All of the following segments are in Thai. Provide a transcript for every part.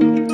Thank you.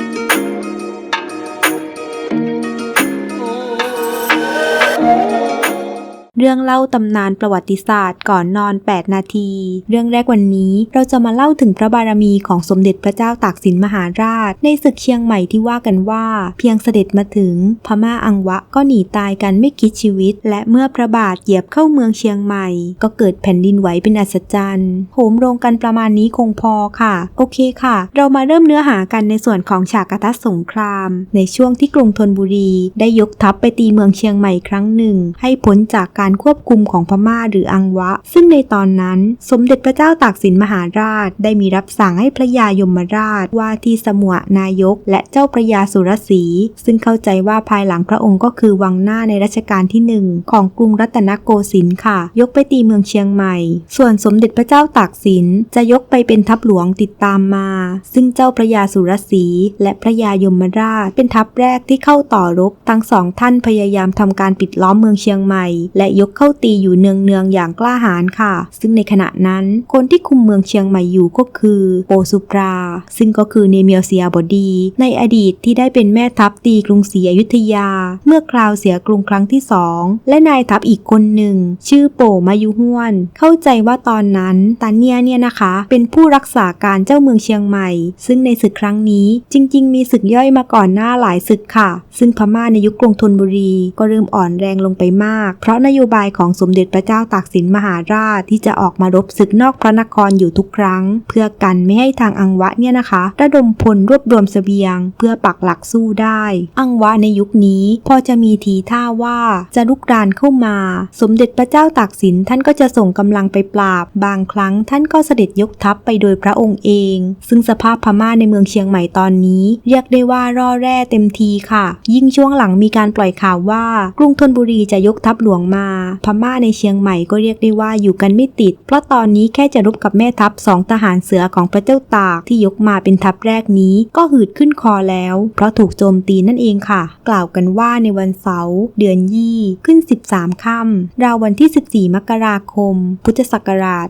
เรื่องเล่าตำนานประวัติศาสตร์ก่อนนอน 8 นาที เรื่องแรกวันนี้เราจะมาเล่าถึงพระบารมีของสมเด็จพระเจ้าตากสินมหาราช ในศึกเชียงใหม่ที่ว่ากันว่า เพียงเสด็จมาถึง พม่าอังวะก็หนีตายกันไม่คิดชีวิต และเมื่อพระบาทเหยียบเข้าเมืองเชียงใหม่ ก็เกิดแผ่นดินไหวเป็นอัศจรรย์โหมโรงกันประมาณนี้คงพอค่ะ โอเคค่ะ เรามาเริ่มเนื้อหากันในส่วนของฉากกทัสงคราม ในช่วงที่กรุงธนบุรี ได้ยกทัพไปตีเมืองเชียงใหม่ครั้งหนึ่ง ให้พ้นจากการการควบคุมของพม่าหรืออังวะ ซึ่งในตอนนั้นสมเด็จพระเจ้าตากสินมหาราช ได้มีรับสั่งให้พระยายมราชว่าที่สมุนายก และเจ้าพระยาสุรศรีซึ่งเข้าใจว่าภายหลังพระองค์ก็คือวังหน้าในรัชกาลที่หนึ่งของกรุงรัตนโกสินทร์ค่ะ ยกไปตีเมืองเชียงใหม่ ส่วนสมเด็จพระเจ้าตากสินจะยกไปเป็นทัพหลวงติดตามมา ซึ่งเจ้าพระยาสุรศรีและพระยายมราช เป็นทัพแรกที่เข้าต่อรบทั้งสองท่านพยายามทำการปิดล้อมเมืองเชียงใหม่ และยกเข้าตีอยู่เนืองๆอย่างกล้าหาญค่ะ ซึ่งในขณะนั้นคนที่คุมเมืองเชียงใหม่อยู่ก็คือโปสุปรา ซึ่งก็คือเนเมียวเซียบดี ในอดีตที่ได้เป็นแม่ทัพตีกรุงศรีอยุธยา เมื่อคราวเสียกรุงครั้งที่สองและนายทัพอีกคนหนึ่ง ชื่อโปมายุห้วน เข้าใจว่าตอนนั้นตาเนียเนี่ยนะคะ เป็นผู้รักษาการเจ้าเมืองเชียงใหม่ ซึ่งในศึกครั้งนี้จริง ๆ มีศึกย่อยมาก่อนหน้าหลายศึกค่ะ ซึ่งพม่าในยุคกรุงธนบุรีก็เริ่มอ่อนแรงลงไปมาก เพราะนโยบายของสมเด็จพระเจ้าตากสินมหาราชที่จะออกมารบศึกนอกพระนครอยู่ทุกครั้ง เพื่อกันไม่ให้ทางอังวะเนี่ยนะคะ ระดมพลรวบรวมเสบียง เพื่อปักหลักสู้ได้ อังวะในยุคนี้พอจะมีทีท่าว่าจะลุกรานเข้ามา สมเด็จพระเจ้าตากสินท่านก็จะส่งกำลังไปปราบ บางครั้งท่านก็เสด็จยกทัพไปโดยพระองค์เอง ซึ่งสภาพพม่าในเมืองเชียงใหม่ตอนนี้ เรียกได้ว่าร่อแร่เต็มทีค่ะ ยิ่งช่วงหลังมีการปล่อยข่าวว่ากรุงธนบุรีจะยกทัพหลวงมาพม่าในเชียงใหม่ก็เรียกได้ว่าอยู่กันไม่ติด เพราะตอนนี้แค่จะรบกับแม่ทัพสองทหารเสือของพระเจ้าตากที่ยกมาเป็นทัพแรกนี้ก็หืดขึ้นคอแล้ว เพราะถูกโจมตีนั่นเองค่ะ กล่าวกันว่าในวันเสาร์เดือนยี่ขึ้น 13ค่ำราววันที่ 14 มกราคม พุทธศักราช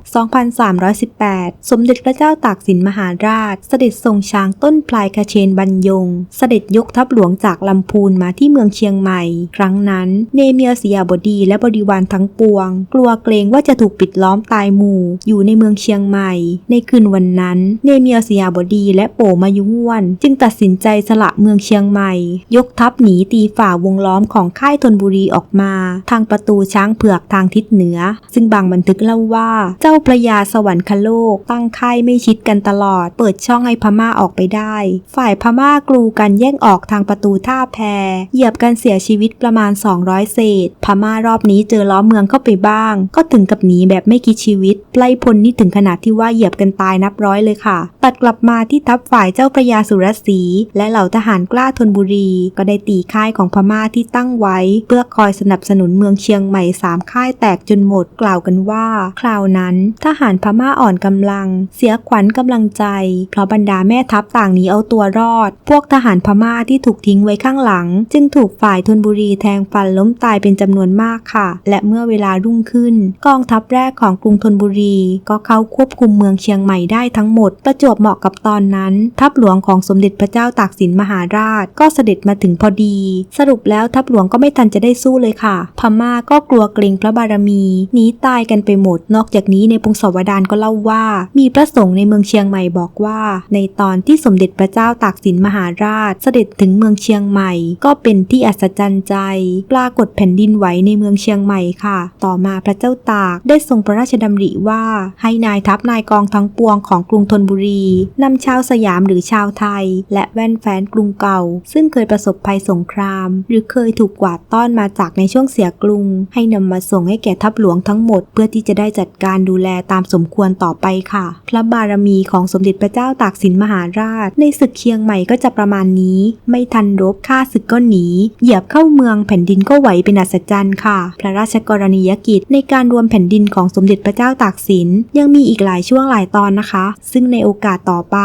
2318 สมเด็จพระเจ้าตากสินมหาราช เสด็จทรงช้างต้นพลายคเชนบรรยง เสด็จยกทัพหลวงจากลำพูนมาที่เมืองเชียงใหม่ ครั้งนั้น เนเมียสยาบดีและบริวารทั้งปวง กลัวเกรงว่าจะถูกปิดล้อมตายหมู่ อยู่ในเมืองเชียงใหม่ ในคืนวันนั้น เนเมียสยาบดีและโปมายุง่วน จึงตัดสินใจสละเมืองเชียงใหม่ ยกทัพหนีตีฝ่าวงล้อมของค่ายธนบุรีออกมา ทางประตูช้างเผือกทางทิศเหนือ ซึ่งบางบันทึกเล่าว่าเจ้าพระยาสวรรคโลก ตั้งค่ายไม่ชิดกันตลอด เปิดช่องให้พม่าออกไปได้ ฝ่ายพม่ากลูกันแย่งออกทางประตูท่าแพเหยียบกันเสียชีวิตประมาณ 200 เศษ พม่ารอบนี้เจอล้อมเมืองเข้าไปบ้าง ก็ถึงกับหนีแบบไม่คิดชีวิตไล่พลนี่ถึงขนาดที่ว่าเหยียบกันตายนับร้อยเลยค่ะ ตัดกลับมาที่ทัพฝ่ายเจ้าพระยาสุรศรีและเหล่าทหารกล้าธนบุรี ก็ได้ตีค่ายของพม่าที่ตั้งไว้ เพื่อคอยสนับสนุนเมืองเชียงใหม่สามค่ายแตกจนหมดกล่าวกันว่า คราวนั้นทหารพม่าอ่อนกำลัง เสียขวัญกำลังใจ เพราะบรรดาแม่ทัพต่างหนีเอาตัวรอด พวกทหารพม่าที่ถูกทิ้งไว้ข้างหลัง จึงถูกฝ่ายธนบุรีแทงฟันล้มตายเป็นจำนวนมากค่ะและเมื่อเวลารุ่งขึ้น กองทัพแรกของกรุงธนบุรี ก็เข้าควบคุมเมืองเชียงใหม่ได้ทั้งหมด ประจวบเหมาะกับตอนนั้น ทัพหลวงของสมเด็จพระเจ้าตากสินมหาราช ก็เสด็จมาถึงพอดี สรุปแล้วทัพหลวงก็ไม่ทันจะได้สู้เลยค่ะ พม่าก็กลัวเกรงพระบารมีหนีตายกันไปหมด นอกจากนี้ในพงศาวดารก็เล่าว่า มีพระสงฆ์ในเมืองเชียงใหม่บอกว่า ในตอนที่สมเด็จพระเจ้าตากสินมหาราช เสด็จถึงเมืองเชียงใหม่ ก็เป็นที่อัศจรรย์ใจ ปรากฏแผ่นดินไหวในเมืองเชียงใหม่ค่ะ ต่อมาพระเจ้าตากได้ทรงพระราชดำริว่า ให้นายทัพนายกองทั้งปวงของกรุงธนบุรีนำชาวสยามหรือชาวไทย และแว่นแฟนกรุงเก่า ซึ่งเคยประสบภัยสงคราม หรือเคยถูกกวาดต้อนมาจากในช่วงเสียกรุง ให้นำมาส่งให้แก่ทัพหลวงทั้งหมด เพื่อที่จะได้จัดการดูแลตามสมควรต่อไปค่ะ พระบารมีของสมเด็จพระเจ้าตากสินมหาราช ในศึกเชียงใหม่ก็จะประมาณนี้ ไม่ทันรบฆ่าศึกก็หนี เหยียบเข้าเมืองแผ่นดินก็ไหวเป็นอัศจรรย์ค่ะพระราชกรณียกิจ ในการรวมแผ่นดินของสมเด็จพระเจ้าตากสิน ยังมีอีกหลายช่วงหลายตอนนะคะ ซึ่งในโอกาสต่อไป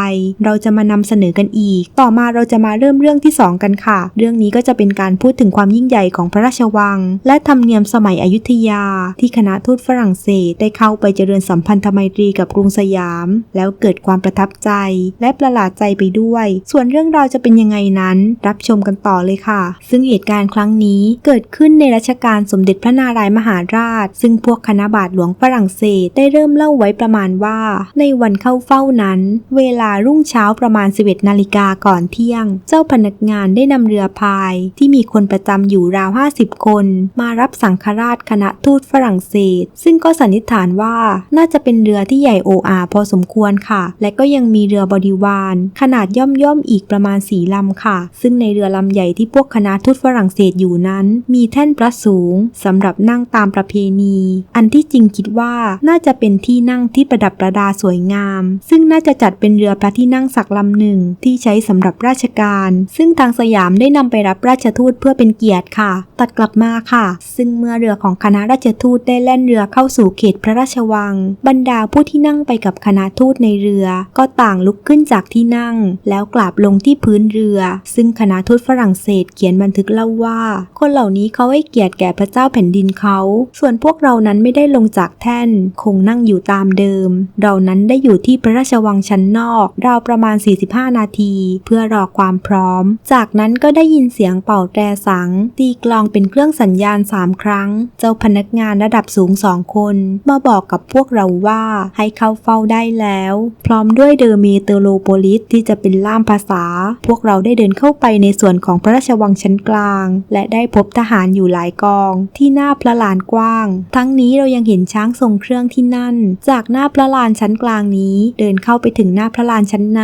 เราจะมานำเสนอกันอีก ต่อมาเราจะมาเริ่มเรื่องที่ 2 กันค่ะ เรื่องนี้ก็จะเป็นการพูดถึงความยิ่งใหญ่ของพระราชวัง และธรรมเนียมสมัยอยุธยา ที่คณะทูตฝรั่งเศส ได้เข้าไปเจริญสัมพันธไมตรีกับกรุงสยาม แล้วเกิดความประทับใจ และประหลาดใจไปด้วย ส่วนเรื่องราวจะเป็นยังไงนั้น รับชมกันต่อเลยค่ะ ซึ่งเหตุการณ์ครั้งนี้เกิดขึ้นในรัชกาลสมเด็จพระนารายมหาราช ซึ่งพวกคณะบาทหลวงฝรั่งเศสได้เริ่มเล่าไว้ประมาณว่า ในวันเข้าเฝ้านั้น เวลารุ่งเช้าประมาณ 11นาฬิกาก่อนเที่ยง เจ้าพนักงานได้นำเรือพาย ที่มีคนประจำอยู่ราว 50 คน มารับสังฆราชคณะทูตฝรั่งเศส ซึ่งก็สันนิษฐานว่าน่าจะเป็นเรือที่ใหญ่โออาพอสมควรค่ะ และก็ยังมีเรือบริวาร ขนาดย่อมย่อมๆอีกประมาณสีลำค่ะ ซึ่งในเรือลำใหญ่ที่พวกคณะทูตฝรั่งเศสอยู่นั้น มีแท่นพระสูงสำหรับนั่งตามประเพณี อันที่จริงคิดว่าน่าจะเป็นที่นั่งที่ประดับประดาสวยงาม ซึ่งน่าจะจัดเป็นเรือพระที่นั่งสักลำหนึ่งที่ใช้สำหรับราชการ ซึ่งทางสยามได้นำไปรับราชทูตเพื่อเป็นเกียรติค่ะ ตัดกลับมาค่ะ ซึ่งเมื่อเรือของคณะราชทูตได้แล่นเรือเข้าสู่เขตพระราชวัง บรรดาผู้ที่นั่งไปกับคณะทูตในเรือ ก็ต่างลุกขึ้นจากที่นั่ง แล้วกราบลงที่พื้นเรือ ซึ่งคณะทูตฝรั่งเศสเขียนบันทึกเล่าว่า คนเหล่านี้เขาให้เกียรติแก่พระเจ้าแผ่นดินเขา ส่วนพวกเรานั้นไม่ได้ลงจากแท่น คงนั่งอยู่ตามเดิม เรานั้นได้อยู่ที่พระราชวังชั้นนอกราวประมาณ 45 นาที เพื่อรอความพร้อม จากนั้นก็ได้ยินเสียงเป่าแตรสัง ตีกลองเป็นเครื่องสัญญาณสามครั้ง เจ้าพนักงานระดับสูงสองคน มาบอกกับพวกเราว่าให้เข้าเฝ้าได้แล้ว พร้อมด้วยเดอเมเตโลโปลิสที่จะเป็นล่ามภาษา พวกเราได้เดินเข้าไปในส่วนของพระราชวังชั้นกลาง และได้พบทหารอยู่หลายกอง ที่หน้าาพระลานกว้าง ทั้งนี้เรายังเห็นช้างทรงเครื่องที่นั่น จากหน้าพระลานชั้นกลางนี้เดินเข้าไปถึงหน้าพระลานชั้นใน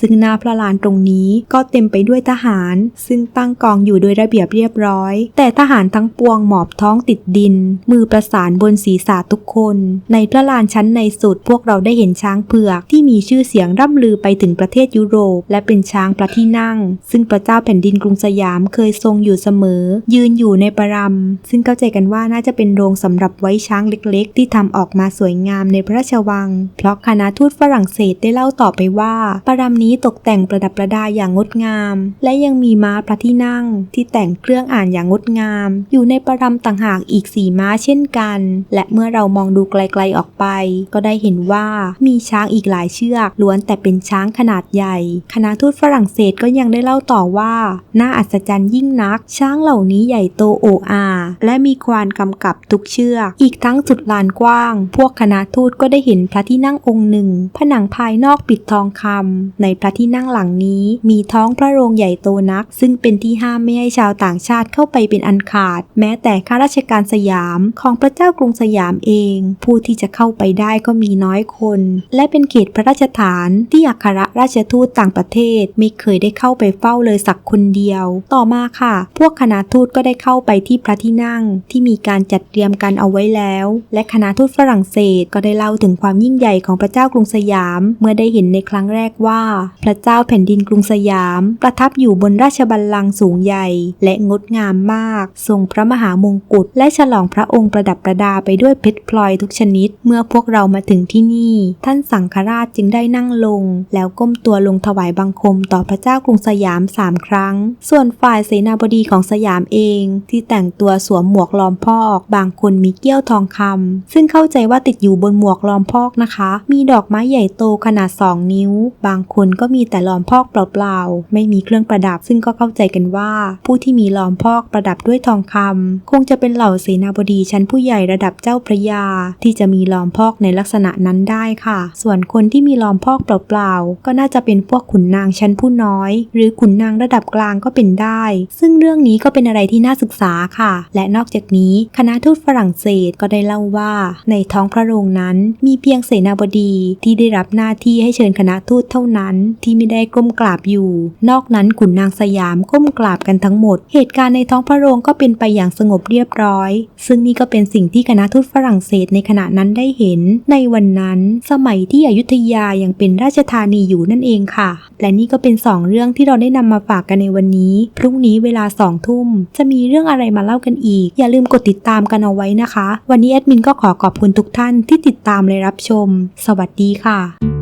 ซึ่งหน้าพระลานตรงนี้ก็เต็มไปด้วยทหาร ซึ่งตั้งกองอยู่โดยระเบียบเรียบร้อย แต่ทหารทั้งปวงหมอบท้องติดดิน มือประสานบนศีรษะทุกคน ในพระลานชั้นในสุดพวกเราได้เห็นช้างเผือกที่มีชื่อเสียงร่ำลือไปถึงประเทศยุโรป และเป็นช้างพระที่นั่ง ซึ่งพระเจ้าแผ่นดินกรุงสยามเคยทรงอยู่เสมอ ยืนอยู่ในประรำซึ่งเข้าใจกันว่าน่าจะเป็นโรงสำหรับไว้ช้างเล็ก ๆ ที่ทำออกมาสวยงามในพระราชวัง เพราะคณะทูตฝรั่งเศสได้เล่าต่อไปว่า ประรำนี้ตกแต่งประดับประดาอย่างงดงาม และยังมีม้าพระที่นั่ง ที่แต่งเครื่องอ่านอย่างงดงาม อยู่ในประรำต่างหากอีกสี่ม้าเช่นกัน และเมื่อเรามองดูไกลๆออกไป ก็ได้เห็นว่ามีช้างอีกหลายเชือกล้วนแต่เป็นช้างขนาดใหญ่ คณะทูตฝรั่งเศสก็ยังได้เล่าต่อว่า น่าอัศจรรย์ยิ่งนัก ช้างเหล่านี้ใหญ่โตโออาและมีควานกำกับทุกเชือก อีกทั้งสุดลานกว้าง พวกคณะทูตก็ได้เห็นพระที่นั่งองค์หนึ่ง ผนังภายนอกปิดทองคำ ในพระที่นั่งหลังนี้ มีท้องพระโรงใหญ่โตนัก ซึ่งเป็นที่ห้ามไม่ให้ชาวต่างชาติเข้าไปเป็นอันขาด แม้แต่ข้าราชการสยามของพระเจ้ากรุงสยามเอง ผู้ที่จะเข้าไปได้ก็มีน้อยคน และเป็นเขตพระราชฐานที่อัครราชทูตต่างประเทศไม่เคยได้เข้าไปเฝ้าเลยสักคนเดียว ต่อมาค่ะ พวกคณะทูตก็ได้เข้าไปที่พระที่นั่งที่มีการจัดเตรียมกันเอาไว้แล้ว และคณะทูตฝรั่งเศสก็ได้เล่าถึงความยิ่งใหญ่ของพระเจ้ากรุงสยาม เมื่อได้เห็นในครั้งแรกว่า พระเจ้าแผ่นดินกรุงสยาม ประทับอยู่บนราชบัลลังก์สูงใหญ่ และงดงามมาก ทรงพระมหามงกุฎและฉลองพระองค์ประดับประดาไปด้วยเพชรพลอยทุกชนิด เมื่อพวกเรามาถึงที่นี่ ท่านสังฆราชจึงได้นั่งลง แล้วก้มตัวลงถวายบังคมต่อพระเจ้ากรุงสยามสามครั้ง ส่วนฝ่ายเสนาบดีของสยามเอง ที่แต่งตัวสวมหมวกล้อมพอก บางคนมีเกี้ยวทองคำซึ่งเข้าใจว่าติดอยู่บนหมวกล้อมพอกนะคะ มีดอกไม้ใหญ่โตขนาด 2 นิ้ว บางคนก็มีแต่ล้อมพอกเปล่าๆ ไม่มีเครื่องประดับ ซึ่งก็เข้าใจกันว่า ผู้ที่มีล้อมพอกประดับด้วยทองคำคงจะเป็นเหล่าเสนาบดีชั้นผู้ใหญ่ระดับเจ้าพระยา ที่จะมีล้อมพอกในลักษณะนั้นได้ค่ะ ส่วนคนที่มีล้อมพอกเปล่าๆ ก็น่าจะเป็นพวกขุนนางชั้นผู้น้อย หรือขุนนางระดับกลางก็เป็นได้ ซึ่งเรื่องนี้ก็เป็นอะไรที่น่าศึกษาค่ะ และนอกจากนี้ คณะทูตฝรั่งเศสก็ได้เล่าว่า ในท้องพระโรงนั้นมีเพียงเสนาบดีที่ได้รับหน้าที่ให้เชิญคณะทูตเท่านั้นที่ไม่ได้ก้มกราบอยู่ นอกนั้นขุนนางสยามก้มกราบกันทั้งหมด เหตุการณ์ในท้องพระโรงก็เป็นไปอย่างสงบเรียบร้อย ซึ่งนี่ก็เป็นสิ่งที่คณะทูตฝรั่งเศสในขณะนั้นได้เห็น ในวันนั้น สมัยที่อยุธยายังเป็นราชธานีอยู่นั่นเองค่ะ และนี่ก็เป็นสองเรื่องที่เราได้นำมาฝากกันในวันนี้ พรุ่งนี้เวลาสองทุ่มจะมีเรื่องอะไรมาเล่ากันอีกอย่าลืมลืมกดติดตามกันเอาไว้นะคะ วันนี้แอดมินก็ขอขอบคุณทุกท่านที่ติดตามและรับชม สวัสดีค่ะ